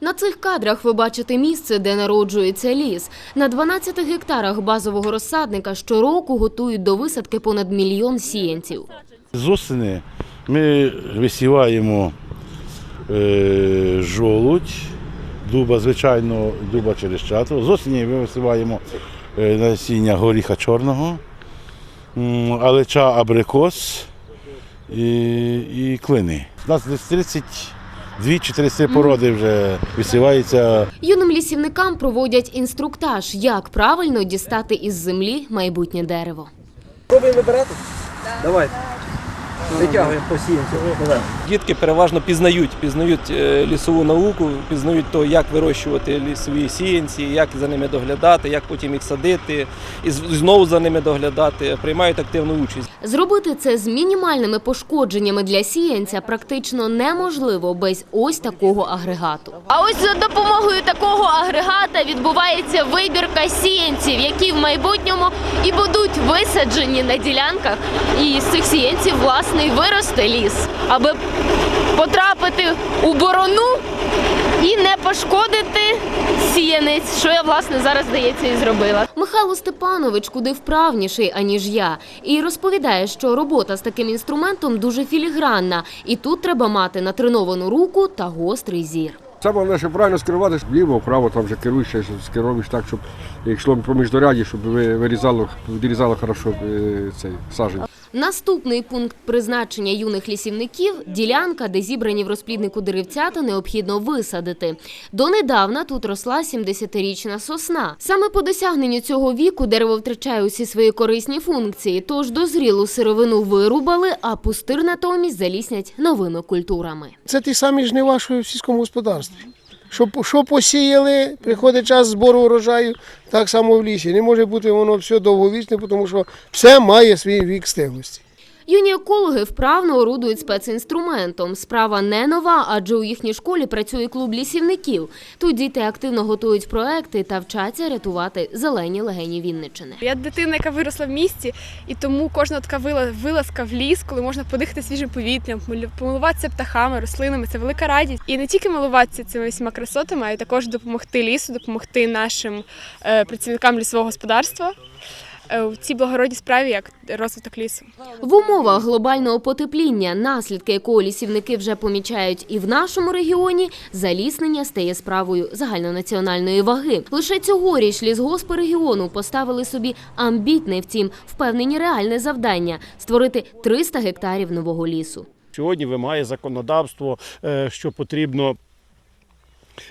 На цих кадрах ви бачите місце, де народжується ліс. На 12 гектарах базового розсадника щороку готують до висадки понад мільйон сіянців. З осени ми висіваємо е, жолудь, дуба, звичайно, дуба черещатого. З осені ми висіваємо е, насіння горіха чорного, алеча абрикос і, і клини. У нас десь 32 чи 33 породи вже висіваються. Юним лісівникам проводять інструктаж, як правильно дістати із землі майбутнє дерево. Пробуємо вибирати? Давайте. Витягуємо по сіянцю. Дітки переважно пізнають, пізнають е, лісову науку, пізнають то, як вирощувати лісові сіянці, як за ними доглядати, як потім їх садити, і знову за ними доглядати, приймають активну участь. Зробити це з мінімальними пошкодженнями для сіянця практично неможливо без ось такого агрегату. А ось за допомогою такого агрегата відбувається вибірка сіянців, які в майбутньому і будуть висаджені на ділянках. І з цих сіянців власне й виросте ліс, аби потрапити у борону і не пошкодити сіянець, що я власне зараз здається і зробила. Михайло Степанович куди вправніший аніж я, і розповідає, що робота з таким інструментом дуже філігранна, і тут треба мати натреновану руку та гострий зір. Саме головне, щоб правильно скерувати вліво, вправо, там вже керуєш, скеровуєш так, щоб йшло поміж доряді, щоб ви- вирізало, вирізало хорошо е, цей сажень. Наступний пункт призначення юних лісівників ділянка, де зібрані в розпліднику деревцята, необхідно висадити. Донедавна тут росла 70-річна сосна. Саме по досягненню цього віку дерево втрачає усі свої корисні функції. Тож дозрілу сировину вирубали, а пустир натомість заліснять новими культурами. Це ті самі жнива, що в сільському господарстві. Що, що посіяли, приходить час збору урожаю, так само в лісі. Не може бути воно все довговічне, тому що все має свій вік стиглості. Юні екологи вправно орудують спецінструментом. Справа не нова, адже у їхній школі працює клуб лісівників. Тут діти активно готують проекти та вчаться рятувати зелені легені Вінничини. Я дитина, яка виросла в місті, і тому кожна така вила- вилазка в ліс, коли можна подихати свіжим повітрям, помилуватися птахами, рослинами це велика радість. І не тільки милуватися цими всіма красотами, а й також допомогти лісу, допомогти нашим е, працівникам лісового господарства е, у цій благородній справі, як розвиток лісу. В умовах глобального потепління, наслідки якого лісівники вже помічають і в нашому регіоні, заліснення стає справою загальнонаціональної ваги. Лише цьогоріч лісгоспи регіону поставили собі амбітне, втім впевнені реальне завдання створити 300 гектарів нового лісу. Сьогодні вимагає законодавство, е, що потрібно.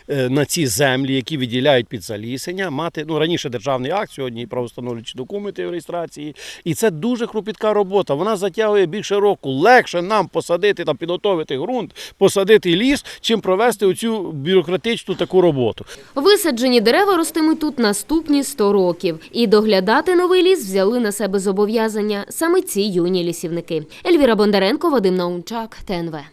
Е, На ці землі, які виділяють під залісення, мати ну раніше державний акт, сьогодні правостановлюючі документи в реєстрації. І це дуже кропітка робота. Вона затягує більше року. Легше нам посадити там, підготовити ґрунт, посадити ліс, чим провести оцю бюрократичну таку роботу. Висаджені дерева ростимуть тут наступні 100 років. І доглядати новий ліс взяли на себе зобов'язання саме ці юні лісівники. Ельвіра Бондаренко, Вадим Наумчак, ТНВ.